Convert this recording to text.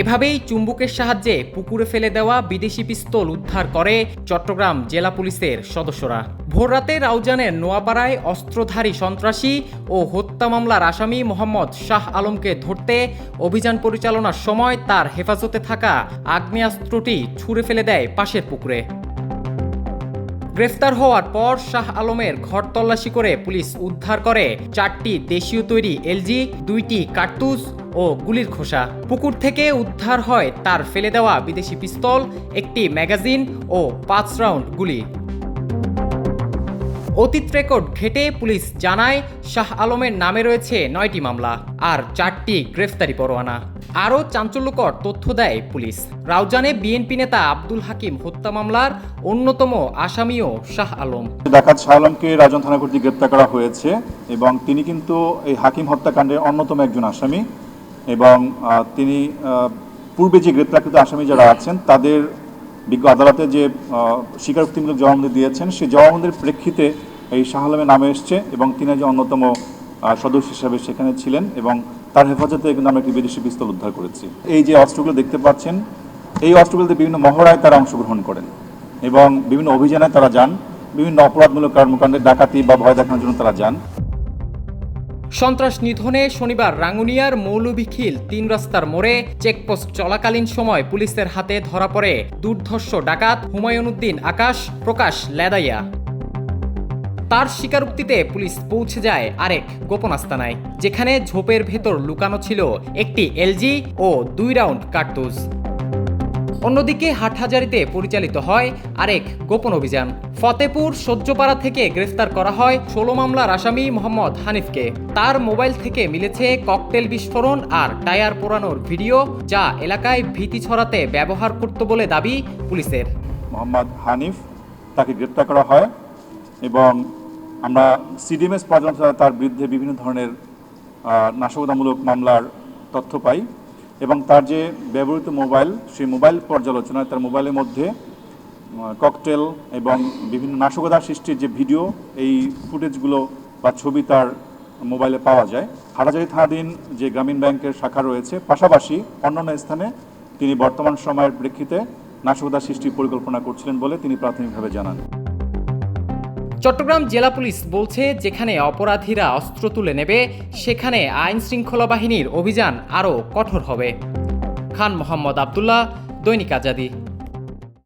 এভাবেই চুম্বুকের সাহায্যে পুকুরে ফেলে দেওয়া বিদেশি পিস্তল উদ্ধার করে চট্টগ্রাম জেলা পুলিশের সদস্যরা। ভোররাতে রাউজানের নোয়াপাড়ায় অস্ত্রধারী সন্ত্রাসী ও হত্যা মামলার আসামি মোহাম্মদ শাহ আলমকে ধরতে অভিযান পরিচালনার সময় তার হেফাজতে থাকা আগ্নেয়াস্ত্রটি ছুঁড়ে ফেলে দেয় পাশের পুকুরে। গ্রেফতার হওয়ার পর শাহ আলমের ঘর তল্লাশি করে পুলিশ উদ্ধার করে চারটি দেশীয় তৈরি এলজি, দুইটি কার্তুজ ও গুলির খোসা। পুকুর থেকে উদ্ধার হয় তার ফেলে দেওয়া বিদেশি পিস্তল, একটি ম্যাগাজিন ও পাঁচ রাউন্ড গুলি। অতীত রেকর্ড ঘেটে পুলিশ জানায়, শাহ আলমের নামে রয়েছে নয়টি মামলা আর চারটি গ্রেফতারি পরোয়ানা। আরও চাঞ্চল্যকর তথ্য দেয় পুলিশ। রাউজানে বিএনপি নেতা আব্দুল হাকিম হত্যা মামলার অন্যতম আসামিও শাহ আলম। ডাকাত শাহ আলমকে রাজন থানা কর্তৃক গ্রেপ্তার করা হয়েছে এবং তিনি কিন্তু এই হাকিম হত্যাকাণ্ডের অন্যতম একজন আসামি। এবং তিনি পূর্বে যে গ্রেপ্তারকৃত আসামি যারা আছেন, তাদের বিজ্ঞ আদালতে যে স্বীকারোক্তিমূলক জবানবন্দি দিয়েছেন, সেই জবানবন্দির প্রেক্ষিতে এই শাহ আলমের নামে এসছে এবং তিনি যে অন্যতম সদস্য হিসাবে সেখানে ছিলেন এবং তার হেফাজতে কিন্তু আমরা একটি বিদেশি পিস্তল উদ্ধার করেছি। এই যে অস্ত্রগুলো দেখতে পাচ্ছেন, এই অস্ত্রগুলোতে বিভিন্ন মহড়ায় তারা অংশগ্রহণ করেন এবং বিভিন্ন অভিযানে তারা যান, বিভিন্ন অপরাধমূলক কর্মকাণ্ডে ডাকাতি বা ভয় দেখানোর জন্য তারা যান। সন্ত্রাস নিধনে শনিবার রাঙ্গুনিয়ার মৌলভীখিল তিন রাস্তার মোড়ে চেকপোস্ট চলাকালীন সময় পুলিশের হাতে ধরা পড়ে দুর্ধর্ষ ডাকাত হুমায়ুন উদ্দিন, আকাশ, প্রকাশ, লেদাইয়া। তার স্বীকারোক্তিতে পুলিশ পৌঁছে যায় আরেক গোপন আস্তানায় যেখানে ঝোপের ভেতর লুকানো ছিল একটি এলজি ও দুই রাউন্ড কার্তুজ। অন্যদিকে হাটহাজারিতে পরিচালিত হয় আরেক গোপন অভিযান। ফতেপুর সহ্যপাড়া থেকে গ্রেফতার করা হয় ষোলো মামলার আসামি মোহাম্মদ হানিফকে। তার মোবাইল থেকে মিলেছে ককটেল বিস্ফোরণ আর টায়ার পোড়ানোর ভিডিও যা এলাকায় ভীতি ছড়াতে ব্যবহার করত বলে দাবি পুলিশের। মোহাম্মদ হানিফ তাকে গ্রেপ্তার করা হয় এবং আমরা সিডিএমএস পর্যন্ত তার বিরুদ্ধে বিভিন্ন ধরনের নাশকতামূলক মামলার তথ্য পাই। এবং তার যে ব্যবহৃত মোবাইল, সেই মোবাইল পর্যালোচনায় তার মোবাইলের মধ্যে ককটেল এবং বিভিন্ন নাশকতা সৃষ্টির যে ভিডিও, এই ফুটেজগুলো বা ছবি তার মোবাইলে পাওয়া যায়। হাটাজারি থানাধীন যে গ্রামীণ ব্যাংকের শাখা রয়েছে, পাশাপাশি অন্যান্য স্থানে তিনি বর্তমান সময়ের প্রেক্ষিতে নাশকতা সৃষ্টির পরিকল্পনা করছিলেন বলে তিনি প্রাথমিকভাবে জানান। চট্টগ্রাম জেলা পুলিশ বলছে, যেখানে অপরাধীরা অস্ত্র তুলে নেবে, সেখানে আইন শৃঙ্খলা বাহিনীর অভিযান আরও কঠোর হবে। খান মোহাম্মদ আবদুল্লাহ, দৈনিক আজাদি।